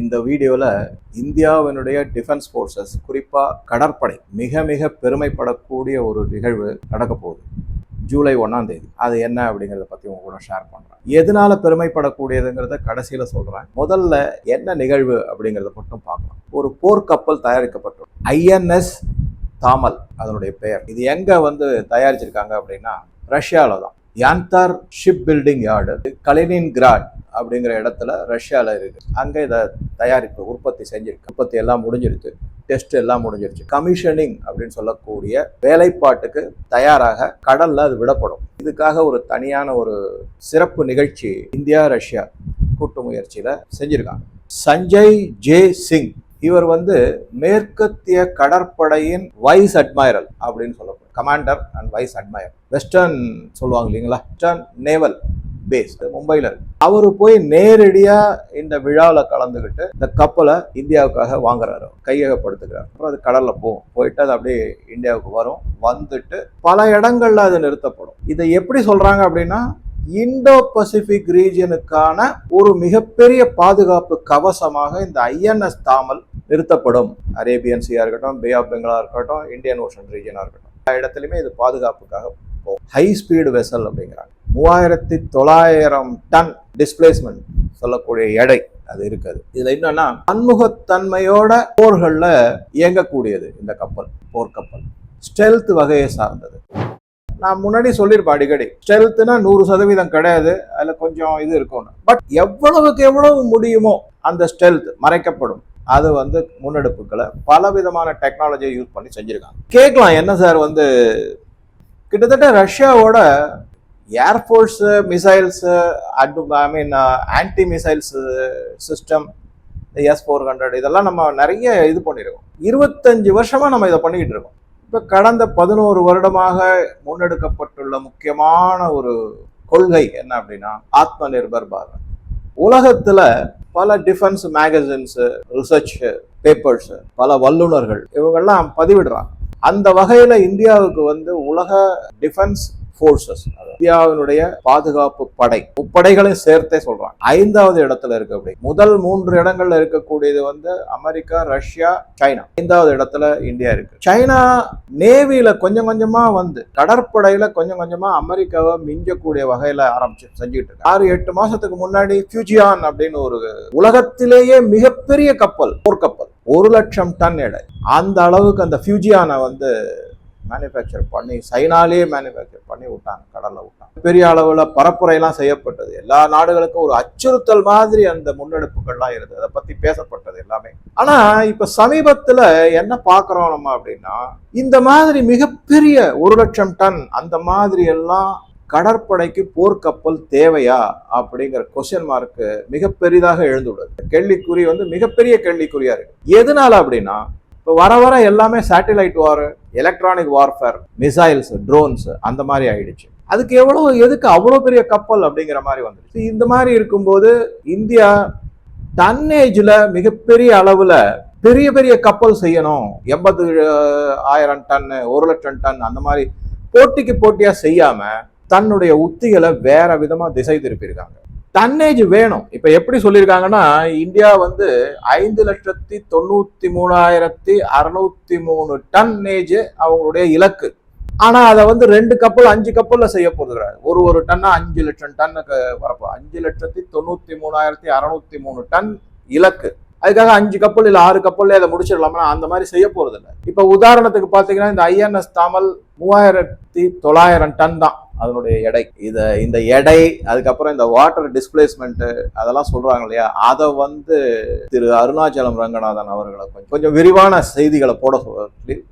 இந்த வீடியோவில் இந்தியாவினுடைய டிஃபென்ஸ் ஃபோர்ஸஸ் குறிப்பாக கடற்படை மிக மிக பெருமைப்படக்கூடிய ஒரு நிகழ்வு நடக்க போகுது. ஜூலை ஒன்றாம் தேதி. அது என்ன அப்படிங்கிறத பற்றி உங்க கூட ஷேர் பண்ணுறேன் எதனால பெருமைப்படக்கூடியதுங்கிறத கடைசியில் சொல்கிறேன் முதல்ல என்ன நிகழ்வு அப்படிங்கிறத மட்டும் பார்க்கலாம். ஒரு போர்க்கப்பல் தயாரிக்கப்பட்டது. ஐஎன்எஸ் தாமல் அதனுடைய பெயர். இது எங்கே வந்து தயாரிச்சிருக்காங்க அப்படின்னா ரஷ்யாவில் தான் Yantar ship building yard Kaliningrad அப்படிங்கிற இடத்துல ரஷ்யாவில் இருக்குது அங்கே இதை தயாரிப்பு உற்பத்தி செஞ்சிருக்கு. உற்பத்தி எல்லாம் முடிஞ்சிருச்சு. டெஸ்ட் எல்லாம் முடிஞ்சிருச்சு. கமிஷனிங் அப்படின்னு சொல்லக்கூடிய வேலைப்பாட்டுக்கு தயாராக கடலில் அது விடப்படும். இதுக்காக ஒரு தனியான ஒரு சிறப்பு நிகழ்ச்சி இந்தியா ரஷ்யா கூட்டு முயற்சியில் செஞ்சிருக்காங்க. சஞ்சய் ஜே சிங். இவர் வந்து மேற்கத்திய கடற்படையின் வைஸ் அட்மைரல் அப்படின்னு சொல்லப்படும். Commander and vice admiral. Western சொல்லுவாங்க இல்லைங்களா? Western naval. பேஸ் மும்பையில். அவர் போய் நேரடியாக இந்த விழாவில் கலந்துக்கிட்டு இந்த கப்பலை இந்தியாவுக்காக வாங்குறாரு. கையகப்படுத்துகிறார். அப்புறம் அது கடலில் போகும் போயிட்டு அது அப்படியே இந்தியாவுக்கு வரும். வந்துட்டு பல இடங்களில் அது நிறுத்தப்படும். இதை எப்படி சொல்கிறாங்க அப்படின்னா இந்தோ பசிபிக் ரீஜனுக்கான ஒரு மிகப்பெரிய பாதுகாப்பு கவசமாக இந்த ஐஎன்எஸ் தாமல் நிறுத்தப்படும். அரேபியன் சியா இருக்கட்டும் பே ஆஃப் பெங்களா இருக்கட்டும் இந்தியன் ஓஷன் ரீஜனாக இருக்கட்டும். எல்லா இடத்துலையுமே இது பாதுகாப்புக்காக ஹை ஸ்பீடு வெசல் அப்படிங்கிறாங்க. மூவாயிரத்தி தொள்ளாயிரம் டன் டிஸ்பிளேஸ்மெண்ட் சொல்லக்கூடிய எடை அது இருக்குது. இதுல என்னன்னா பன்முகத்தன்மையோட போர்கள்ல இயங்கக்கூடியது இந்த கப்பல் போர்க்கப்பல் ஸ்டெல்த் வகையை சார்ந்தது. நான் முன்னாடி சொல்லியிருப்பேன் அடிக்கடி ஸ்டெல்த்னா நூறு சதவீதம் கிடையாது அதில் கொஞ்சம் இது இருக்கும்னு. பட் எவ்வளவுக்கு எவ்வளவு முடியுமோ அந்த ஸ்டெல்த் மறைக்கப்படும். அது வந்து முன்னெடுப்புகளை பல விதமான டெக்னாலஜியை யூஸ் பண்ணி செஞ்சிருக்காங்க. கேட்கலாம் என்ன சார் வந்து கிட்டத்தட்ட ரஷ்யாவோட air force missiles at I mean anti missiles system S four hundred இதெல்லாம் நம்ம நிறைய இது பண்ணியிருக்கோம் இருபத்தஞ்சு வருஷமாக நம்ம இதை பண்ணிக்கிட்டு இருக்கோம். இப்போ கடந்த பதினோரு வருடமாக முன்னெடுக்கப்பட்டுள்ள முக்கியமான ஒரு கொள்கை என்ன அப்படின்னா ஆத்ம நிர்பர் பாரத். உலகத்தில் பல டிஃபென்ஸ் மேகசின்ஸு ரிசர்ச் பேப்பர்ஸு பல வல்லுநர்கள் இவங்கெல்லாம் பதிவிடுறாங்க. அந்த வகையில் இந்தியாவுக்கு வந்து உலக டிஃபென்ஸ் ஃபோர்ஸஸ் இந்தியாவினுடைய பாதுகாப்பு படை. முப்படைகளையும் சேர்த்தே சொல்றாங்க. ஐந்தாவது இடத்துல இருக்கு அப்படி. முதல் மூன்று இடங்கள்ல இருக்கக்கூடியது வந்து அமெரிக்கா ரஷ்யா சைனா. ஐந்தாவது இடத்துல இந்தியா இருக்கு. சைனா நேவியில கொஞ்சம் கொஞ்சமா வந்து கடற்படையில கொஞ்சம் கொஞ்சமா அமெரிக்காவை மிஞ்சக்கூடிய வகையில ஆரம்பிச்சு செஞ்சுட்டு இருக்கு. ஆறு எட்டு மாசத்துக்கு முன்னாடி ஃபியூஜியான் அப்படின்னு ஒரு உலகத்திலேயே மிகப்பெரிய கப்பல் போர்க்கப்பல். ஒரு லட்சம் டன் எடை. அந்த அளவுக்கு அந்த ஃபியூஜியானை வந்து மேனுஃபேக்சர் பண்ணி சைனாலேயே மேனுஃபேக்சர் பண்ணி விட்டாங்க கடலில் விட்டாங்க. பெரிய அளவில் பரப்புரையெல்லாம் செய்யப்பட்டது. எல்லா நாடுகளுக்கும் ஒரு அச்சுறுத்தல் மாதிரி அந்த முன்னெடுப்புகள்லாம் இருந்தது. அதை பற்றி பேசப்பட்டது எல்லாமே. ஆனால் இப்போ சமீபத்தில் என்ன பார்க்குறோம் நம்ம அப்படின்னா இந்த மாதிரி மிகப்பெரிய ஒரு லட்சம் டன் அந்த மாதிரி எல்லாம் கடற்படைக்கு போர்க்கப்பல் தேவையா அப்படிங்கிற கொஸ்டின் மார்க்கு மிக பெரிதாக எழுந்துள்ளது. கேள்விக்குறி வந்து மிகப்பெரிய கேள்விக்குறியா இருக்கு. எதனால அப்படின்னா இப்போ வர வர எல்லாமே satellite war electronic warfare missiles drones அந்த மாதிரி ஆயிடுச்சு. அதுக்கு எவ்வளோ எதுக்கு அவ்வளோ பெரிய கப்பல் அப்படிங்கிற மாதிரி வந்துடுச்சு இந்த மாதிரி இருக்கும்போது இந்தியா டன்னேஜில் மிகப்பெரிய அளவில் பெரிய பெரிய கப்பல் செய்யணும். எண்பது ஆயிரம் டன் ஒரு லட்சம் டன் அந்த மாதிரி போட்டிக்கு போட்டியாக செய்யாமல் தன்னுடைய உத்திகளை வேற விதமாக திசை திருப்பியிருக்காங்க. டன்னேஜ் வேணும். இப்ப எப்படி சொல்லியிருக்காங்கன்னா இந்தியா வந்து ஐந்து லட்சத்தி தொண்ணூத்தி மூணாயிரத்தி அறுநூத்தி மூணு டன்னேஜ் அவங்களுடைய இலக்கு. ஆனா அதை வந்து ரெண்டு கப்பல் அஞ்சு கப்பல்ல செய்ய போகிறது கிடையாது ஒரு ஒரு டன்னா அஞ்சு லட்சம் டன்னுக்கு வரப்போ அஞ்சு லட்சத்தி தொண்ணூத்தி மூணாயிரத்தி அறுநூத்தி மூணு டன் இலக்கு. அதுக்காக அஞ்சு கப்பல் இல்ல ஆறு கப்பல்ல அதை முடிச்சிடலாமா அந்த மாதிரி செய்ய போறது இல்லை இப்ப உதாரணத்துக்கு பாத்தீங்கன்னா இந்த ஐஎன்எஸ் தாமல் மூவாயிரத்தி தொள்ளாயிரம் டன் தான். அதனுடைய எடை இத இந்த எடை அதுக்கப்புறம் இந்த வாட்டர் டிஸ்பிளேஸ்மெண்ட் அதெல்லாம் சொல்றாங்க இல்லையா? அதை வந்து திரு அருணாச்சலம் ரங்கநாதன் அவர்களை கொஞ்சம் கொஞ்சம் விரிவான செய்திகளை போட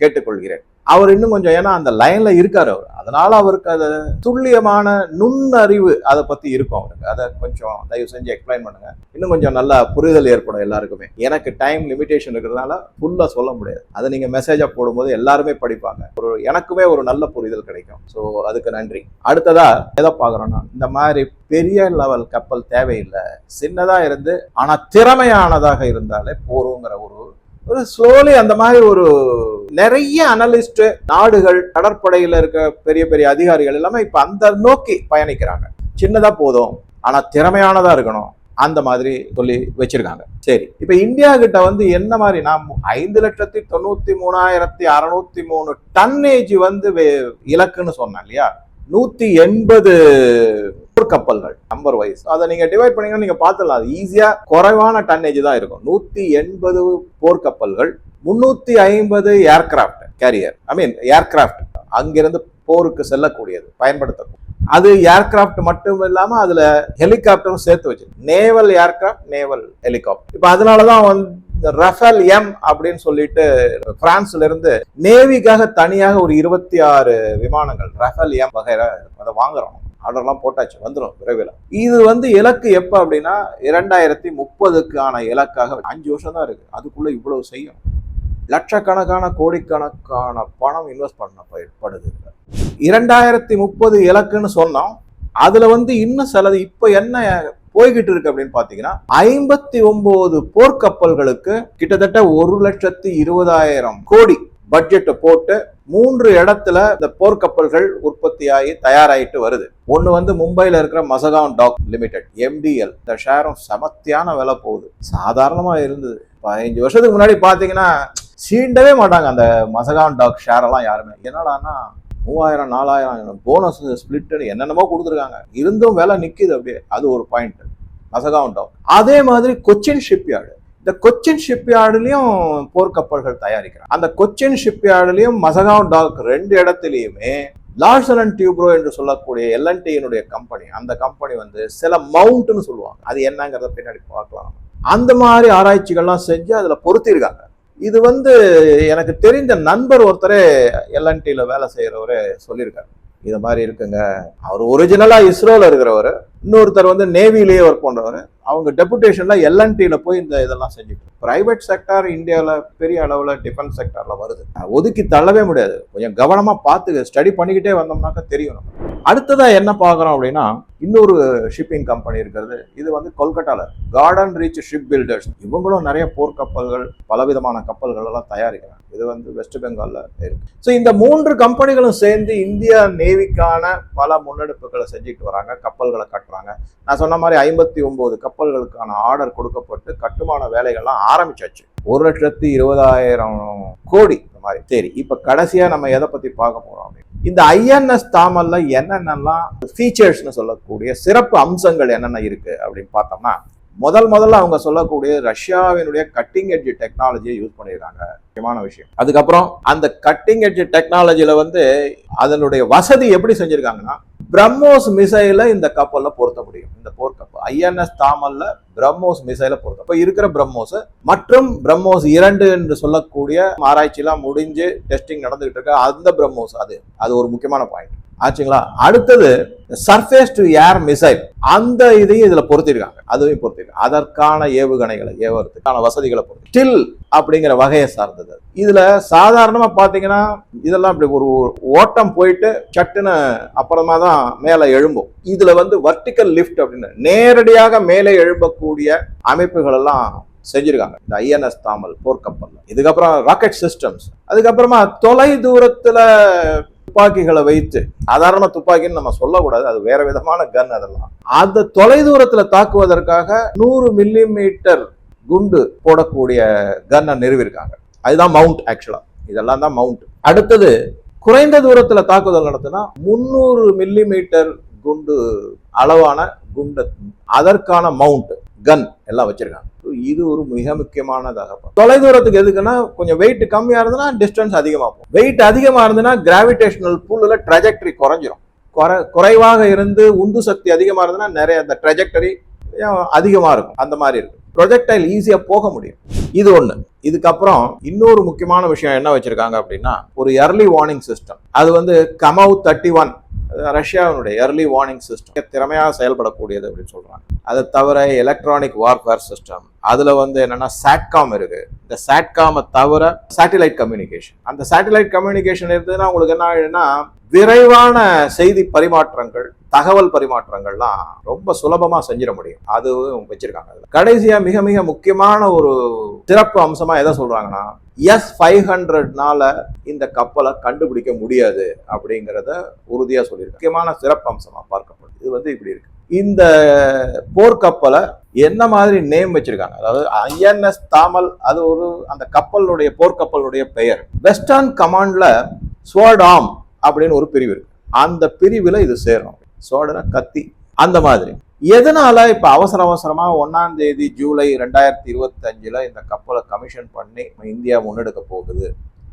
கேட்டுக்கொள்கிறேன். அவர் இன்னும் கொஞ்சம் ஏன்னா அந்த லைன்ல இருக்காரு அவர். அதனால அவருக்கு அது துல்லியமான நுண்ணறிவு அதை பத்தி இருக்கும் அவருக்கு. அதை கொஞ்சம் தயவு செஞ்சு எக்ஸ்பிளைன் பண்ணுங்க. இன்னும் கொஞ்சம் நல்ல புரிதல் ஏற்படும் எல்லாருக்குமே. எனக்கு டைம் லிமிடேஷன் இருக்கிறதுனால ஃபுல்லா சொல்ல முடியாது. அதை நீங்க மெசேஜா போடும்போது எல்லாருமே படிப்பாங்க. ஒரு எனக்குமே ஒரு நல்ல புரிதல் கிடைக்கும். ஸோ அதுக்கு நன்றி. அடுத்ததா எதை பாக்குறோம்னா இந்த மாதிரி பெரிய லெவல் கப்பல் தேவையில்லை. சின்னதா இருந்து ஆனா திறமையானதாக இருந்தாலே போறோங்கிற ஒரு ஒரு ஸ்லோலி அந்த மாதிரி ஒரு நிறைய அனலிஸ்ட் நாடுகள் கடற்படையில இருக்க பெரிய பெரிய அதிகாரிகள் எல்லாமே இப்ப அந்த நோக்கி பயணிக்கிறாங்க. சின்னதா போதும் ஆனா திறமையானதா இருக்கணும் அந்த மாதிரி சொல்லி வச்சிருக்காங்க. சரி இப்ப இந்தியா கிட்ட வந்து என்ன மாதிரி நான் ஐந்து லட்சத்தி தொண்ணூத்தி மூணாயிரத்தி அறுநூத்தி மூணு டன்னேஜ் வந்து வே- இலக்குன்னு சொன்னேன் இல்லையா? நூத்தி எண்பது கப்பல்கள் நம்பர் வைஸ் அதை நீங்க டிவைட் பண்ணீங்கன்னா நீங்க பார்த்துடலாம். அது ஈஸியா குறைவான டன்னேஜ் தான் இருக்கும். நூத்தி எண்பது போர்க்கப்பல்கள் முந்நூற்றி ஐம்பது aircraft carrier I mean aircraft அங்கிருந்து போருக்கு செல்லக்கூடியது பயன்படுத்தக்கூடும் அது ஏர்கிராஃப்ட் மட்டும் இல்லாம அதுல ஹெலிகாப்டரும் சேர்த்து வச்சு நேவல் ஏர்கிராஃப்ட் நேவல் ஹெலிகாப்டர் அதனால தான் வந்து ரஃபேல் எம் அப்படின்னு சொல்லிட்டு பிரான்ஸ்ல இருந்து நேவிக்காக தனியாக ஒரு இருபத்தி ஆறு விமானங்கள் ரஃபேல் எம் வகையில அதை வாங்குறோம். ஆர்டர்லாம் போட்டாச்சு வந்துடும் விரைவில். இது வந்து இலக்கு எப்போ அப்படின்னா இரண்டாயிரத்தி முப்பதுக்கான இலக்காக அஞ்சு வருஷம் தான் இருக்குது அதுக்குள்ளே இவ்வளவு செய்யும். லட்சக்கணக்கான கோடிக்கணக்கான பணம் இன்வெஸ்ட் பண்ணப்படுது இரண்டாயிரத்தி முப்பது இலக்குன்னு சொன்னோம் அதுல வந்து இன்னும் சிலது இப்போ என்ன போய்கிட்டு இருக்கு அப்படின்னு பாத்தீங்கன்னா ஐம்பத்தி ஒன்பது போர்க்கப்பல்களுக்கு கிட்டத்தட்ட ஒரு லட்சத்தி இருபதாயிரம் கோடி பட்ஜெட்டை போட்டு மூன்று இடத்துல இந்த போர்க்கப்பல்கள் உற்பத்தி ஆகி வருது. ஒன்று வந்து மும்பையில் இருக்கிற மசகான் டாக் லிமிடெட் எம்டிஎல் இந்த ஷேரும் சமத்தியான விலை போகுது. சாதாரணமாக இருந்தது. பதினஞ்சு வருஷத்துக்கு முன்னாடி பார்த்தீங்கன்னா சீண்டவே மாட்டாங்க அந்த மசகான் டாக் ஷேரெல்லாம் யாருமே. என்னடான்னா மூவாயிரம் நாலாயிரம் போனஸ் ஸ்பிளிட்டு என்னென்னமோ கொடுத்துருக்காங்க. இருந்தும் விலை நிற்கிது அப்படியே. அது ஒரு பாயிண்ட் மசகான் டாக். அதே மாதிரி கொச்சின் ஷிப்யார்டு இந்த கொச்சின் ஷிப்யார்டுலையும் போர்க்கப்பல்கள் தயாரிக்கிறாங்க. அந்த கொச்சின் ஷிப்யார்டுலையும் மசகான் டாக் ரெண்டு இடத்துலையுமே லார்சன் அண்ட் டியூப்ரோ என்று சொல்லக்கூடிய எல்என்டியினுடைய கம்பெனி அந்த கம்பெனி வந்து சில மவுண்ட்னு சொல்லுவாங்க. அது என்னங்கிறத பின்னாடி பார்க்கலாம். அந்த மாதிரி ஆராய்ச்சிகள்லாம் செஞ்சு அதில் பொருத்திருக்காங்க. இது வந்து எனக்கு தெரிந்த நண்பர் ஒருத்தரே எல்என்டியில் வேலை செய்கிறவரே சொல்லியிருக்காரு. இது மாதிரி இருக்குங்க. அவர் ஒரிஜினலாக இஸ்ரோல இருக்கிறவர். இன்னொருத்தர் வந்து நேவிலேயே ஒர்க் பண்ணுறவர் அவங்க டெபுடேஷனில் எல்என்டியில் போய் இந்த இதெல்லாம் செஞ்சுட்டு. ப்ரைவேட் செக்டார் இந்தியாவில் பெரிய அளவில் டிஃபென்ஸ் செக்டாரில் வருது. ஒதுக்கி தள்ளவே முடியாது. கொஞ்சம் கவனமாக பார்த்து ஸ்டடி பண்ணிக்கிட்டே வந்தோம்னாக்கா தெரியும் அடுத்ததாக என்ன பார்க்குறோம் அப்படின்னா இன்னொரு ஷிப்பிங் கம்பெனி இருக்கிறது. இது வந்து கொல்கட்டாவில் கார்டன் ரீச் ஷிப் பில்டர்ஸ் இவங்களும் நிறைய போர்க்கப்பல்கள் பலவிதமான கப்பல்கள் எல்லாம் தயாரிக்கிறாங்க. இது வந்து வெஸ்ட் பெங்காலில் இருக்கு. ஸோ இந்த மூன்று கம்பெனிகளும் சேர்ந்து இந்தியா நேவிக்கான பல முன்னெடுப்புகளை செஞ்சுட்டு வராங்க. கப்பல்களை கட்டுறாங்க நான் சொன்ன மாதிரி ஐம்பத்தி ஒம்பது கப்பல்களுக்கான ஆர்டர் கொடுக்கப்பட்டு கட்டுமான வேலைகள்லாம் ஆரம்பிச்சாச்சு. ஒரு லட்சத்தி இருபதாயிரம் கோடி இந்த மாதிரி. சரி இப்ப கடைசியா நம்ம எதை பத்தி பார்க்க போறோம் அப்படின்னு. இந்த ஐஎன்எஸ் தாமல்ல என்னென்னலாம் ஃபீச்சர்ஸ்னு சொல்லக்கூடிய சிறப்பு அம்சங்கள் என்னென்ன இருக்கு அப்படின்னு பார்த்தோம்னா முதல் முதல்ல அவங்க சொல்லக்கூடிய ரஷ்யாவினுடைய கட்டிங் எட்ஜ் டெக்னாலஜியை யூஸ் பண்ணியிருக்காங்க. முக்கியமான விஷயம். அதுக்கப்புறம் அந்த கட்டிங் எட்ஜ் டெக்னாலஜியில வந்து அதனுடைய வசதி எப்படி செஞ்சிருக்காங்கன்னா பிரம்மோஸ் மிசைலை இந்த கப்பலில் பொருத்த முடியும். இந்த போர்க்கப்பல் ஐஎன்எஸ் தாமல்ல பிரம்மோஸ் மிசைலை பொருத்த. இப்ப இருக்கிற பிரம்மோஸ் மற்றும் பிரம்மோஸ் இரண்டு என்று சொல்லக்கூடிய ஆராய்ச்சிலாம் முடிஞ்சு டெஸ்டிங் நடந்துகிட்டு இருக்க. அந்த பிரம்மோஸ் அது. அது ஒரு முக்கியமான பாயிண்ட் ஆச்சுங்களா? அடுத்தது சர்ஃபேஸ் டு ஏர் மிசைல் அந்த இதையும் இதுல பொருத்திருக்காங்க. அதுவும் பொருத்திருக்காங்க அதற்கான ஏவுகணைகளை ஏவுறதுக்கான வசதிகளை பொறுத்து. ஸ்டில் அப்படிங்கிற வகையை சார்ந்தது. இதுல சாதாரணமா பாத்தீங்கன்னா இதெல்லாம் இப்படி ஒரு ஓட்டம் போயிட்டு சட்டுன்னு அப்புறமா தான் மேலே எழும்பும். இதுல வந்து வர்டிக்கல் லிஃப்ட் அப்படின்னு நேரடியாக மேலே எழும்பக்கூடிய அமைப்புகள் எல்லாம் செஞ்சிருக்காங்க. இந்த ஐஎன்எஸ் தாமல் போர்க்கப்பல் இதுக்கப்புறம் ராக்கெட் சிஸ்டம்ஸ் அதுக்கப்புறமா தொலை தூரத்துல துப்பாக்கிகளை வைத்து சாதாரண துப்பாக்கின்னு நம்ம சொல்லக்கூடாது அது வேற விதமான கன் அதெல்லாம். அந்த தொலைதூரத்துல தாக்குவதற்காக நூறு மில்லி மீட்டர் குண்டு போடக்கூடிய கன்னை நிறுவிருக்காங்க அதுதான் மவுண்ட் ஆக்சுவலா இதெல்லாம் தான் மவுண்ட் அடுத்தது குறைந்த தூரத்துல தாக்குதல் நடத்தினா முந்நூறு மில்லி மீட்டர் குண்டு அளவான குண்டு அதற்கான மவுண்ட் கன் எல்லாம் வச்சிருக்காங்க. இது ஒரு மிக முக்கியமானதாக தொலை தூரத்துக்கு எதுக்குன்னா கொஞ்சம் வெயிட் கம்மியா இருந்ததுன்னா டிஸ்டன்ஸ் அதிகமா போகும். வெயிட் அதிகமா இருந்ததுன்னா கிராவிடேஷனல் புல்லுல ட்ரெஜெக்டரி குறைஞ்சிரும். குறை குறைவாக இருந்து உந்து சக்தி அதிகமா இருந்ததுன்னா நிறைய அந்த ட்ரெஜெக்டரி அதிகமா இருக்கும். அந்த மாதிரி இருக்கும். ப்ரொஜெக்டைல் ஈஸியாக போக முடியும். இது ஒன்று இதுக்கப்புறம் இன்னொரு முக்கியமான விஷயம் என்ன வச்சுருக்காங்க அப்படின்னா ஒரு எர்லி வார்னிங் சிஸ்டம் அது வந்து கமவ் தேர்ட்டி ஒன் ரஷ்யாவினுடைய எர்லி வார்னிங் சிஸ்டம் திறமையாக செயல்படக்கூடியது அப்படின்னு சொல்கிறாங்க அதை தவிர எலக்ட்ரானிக் வார்ஃபேர் சிஸ்டம் அதில் வந்து என்னென்னா சாட்காம் இருக்குது இந்த சாட்காமை தவிர சேட்டிலைட் கம்யூனிகேஷன் அந்த சேட்டிலைட் கம்யூனிகேஷன் இருந்ததுன்னா உங்களுக்கு என்ன ஆகிடுன்னா விரைவான செய்தி பரிமாற்றங்கள் தகவல் பரிமாற்றங்கள்லாம் ரொம்ப சுலபமா செஞ்சிட முடியும். அதுவும் வச்சிருக்காங்க கடைசியாக கடைசியா மிக மிக முக்கியமான ஒரு சிறப்பு அம்சமா எதை சொல்றாங்கன்னா எஸ் ஃபைவ் ஹண்ட்ரட்னால இந்த கப்பலை கண்டுபிடிக்க முடியாது அப்படிங்கிறத உறுதியா சொல்லியிருக்கு முக்கியமான சிறப்பு அம்சமா பார்க்கப்படுது. இது வந்து இப்படி இருக்கு. இந்த போர்க்கப்பலை என்ன மாதிரி நேம் வச்சிருக்காங்க? அதாவது ஐஎன்எஸ் தாமல் அது ஒரு அந்த கப்பலுடைய போர்க்கப்பலுடைய பெயர். வெஸ்டர்ன் கமாண்ட்ல ஸ்வாடாம் அப்படின்னு ஒரு பிரிவு இருக்கு. அந்த பிரிவில் இது சேரும் ஸ்வாடனா கத்தி. அந்த மாதிரி. எதனால இப்ப அவசர அவசரமா ஒன்னாம் தேதி ஜூலை ரெண்டாயிரத்தி இருபத்தி அஞ்சுல இந்த கப்பலை கமிஷன் பண்ணி இந்தியா முன்னெடுக்க போகுது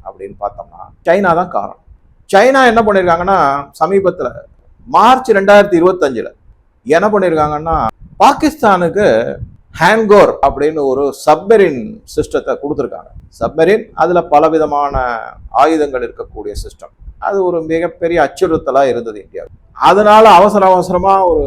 அப்படின்னு பார்த்தோம்னா சைனா தான் காரணம். சைனா என்ன பண்ணிருக்காங்கன்னா சமீபத்துல மார்ச் ரெண்டாயிரத்தி இருபத்தஞ்சுல என்ன பண்ணிருக்காங்கன்னா பாகிஸ்தானுக்கு ஹேங்கோர் அப்படின்னு ஒரு சப்மெரின் சிஸ்டத்தை கொடுத்துருக்காங்க. சப்மெரின் அதில் பலவிதமான ஆயுதங்கள் இருக்கக்கூடிய சிஸ்டம். அது ஒரு மிகப்பெரிய அச்சுறுத்தலாக இருந்தது இந்தியாவுக்கு. அதனால் அவசர அவசரமாக ஒரு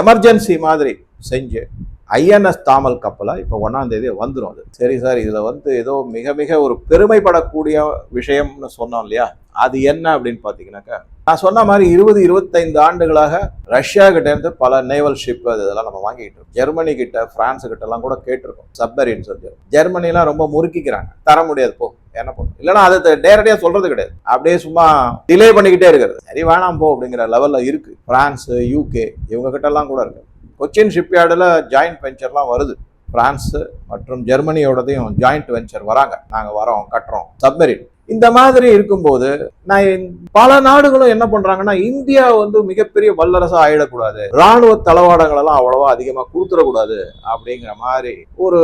எமர்ஜென்சி மாதிரி செஞ்சு ஐஎன்எஸ் தாமல் கப்பலாக இப்போ ஒன்றாந்தேதி வந்துடும் அது. சரி சார் இதில் வந்து ஏதோ மிக மிக ஒரு பெருமைப்படக்கூடிய விஷயம்னு சொன்னோம் இல்லையா? அது என்ன அப்படின்னு பார்த்தீங்கன்னாக்கா நான் சொன்ன மாதிரி இருபது இருபத்தைந்து ஆண்டுகளாக ரஷ்யா கிட்ட இருந்து பல நேவல் ஷிப் அது இதெல்லாம் நம்ம வாங்கிட்டு இருக்கோம். ஜெர்மனி கிட்ட பிரான்ஸ் கிட்ட எல்லாம் கூட கேட்டிருக்கோம். சப்மரின் சொல்லி ஜெர்மனிலாம் ரொம்ப முறுக்கிக்கிறாங்க. தர முடியாது போ என்ன பண்ணும் இல்லைன்னா அதை நேரடியாக சொல்றது கிடையாது. அப்படியே சும்மா டிலே பண்ணிக்கிட்டே இருக்கிறது. சரி வேணாம் போ அப்படிங்கிற லெவலில் இருக்கு. பிரான்ஸ் யூகே இவங்க கிட்ட எல்லாம் கூட இருக்கு. கொச்சின் ஷிப்யார்டில் ஜாயிண்ட் வெஞ்சர்லாம் வருது. பிரான்ஸு மற்றும் ஜெர்மனியோடதையும் ஜாயிண்ட் வெஞ்சர் வராங்க. நாங்கள் வரோம் கட்டுறோம். சப்மரின் இந்த மாதிரி இருக்கும்போது நான் பல நாடுகளும் என்ன பண்றாங்கன்னா இந்தியா வந்து மிகப்பெரிய வல்லரசா ஆயிடக்கூடாது. ராணுவ தளவாடங்கள் எல்லாம் அவ்வளவா அதிகமா கொடுத்துடக்கூடாது அப்படிங்கிற மாதிரி ஒரு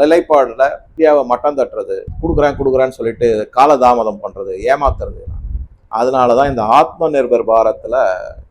நிலைப்பாடுல இந்தியாவை மட்டம் தட்டுறது கொடுக்குறேன் கொடுக்குறேன்னு சொல்லிட்டு காலதாமதம் பண்றது ஏமாத்துறது. அதனால தான் இந்த ஆத்ம நிர்பர் பாரத்தில்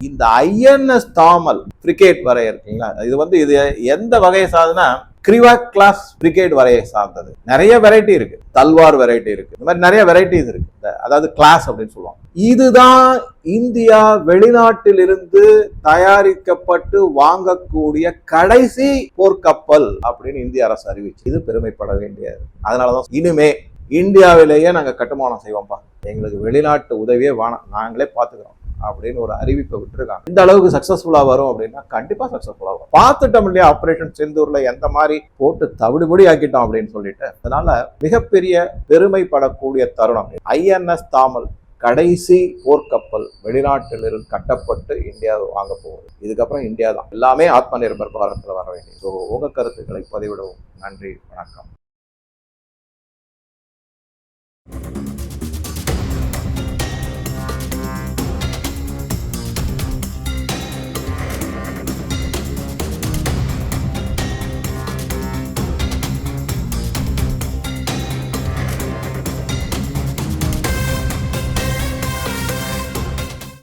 இந்த ஐஎன்எஸ் தாமல் கிரிக்கெட் வரைய இருக்குங்களா? இது வந்து இது எந்த வகையை சார்ந்துன்னா கிரிவாக் கிளாஸ் பிரிகேட் வரையை சார்ந்தது. நிறைய வெரைட்டி இருக்கு. தல்வார் வெரைட்டி இருக்கு. இந்த மாதிரி நிறைய வெரைட்டிஸ் இருக்கு. அதாவது கிளாஸ் அப்படின்னு சொல்லுவாங்க. இதுதான் இந்தியா வெளிநாட்டிலிருந்து தயாரிக்கப்பட்டு வாங்கக்கூடிய கடைசி போர்க்கப்பல் அப்படின்னு இந்திய அரசு அறிவிச்சு. இது பெருமைப்பட வேண்டியது. அதனாலதான் இனிமே இந்தியாவிலேயே நாங்கள் கட்டுமானம் செய்வோம்ப்பா. எங்களுக்கு வெளிநாட்டு உதவியே வேணாம். நாங்களே பார்த்துக்கிறோம் அப்படின்னு ஒரு அறிவிப்பை விட்டுருக்காங்க. இந்த அளவுக்கு சக்ஸஸ்ஃபுல்லாக வரும் அப்படின்னா கண்டிப்பாக சக்ஸஸ்ஃபுல்லாக வரும். பார்த்துட்டோம் இல்லையா? ஆப்ரேஷன் செந்தூரில் எந்த மாதிரி போட்டு தவிடுபடி ஆக்கிட்டோம் அப்படின்னு சொல்லிட்டு. அதனால மிகப்பெரிய பெருமைப்படக்கூடிய தருணம் ஐஎன்எஸ் தாமல் கடைசி போர்க்கப்பல் வெளிநாட்டிலிருந்து கட்டப்பட்டு இந்தியா வாங்க போகுது. இதுக்கப்புறம் இந்தியா தான் எல்லாமே ஆத்ம நிர்பர் பாரத்தில் வர வேண்டியது. ஸோ உங்கள் கருத்துக்களை பதிவிடவும். நன்றி. வணக்கம்.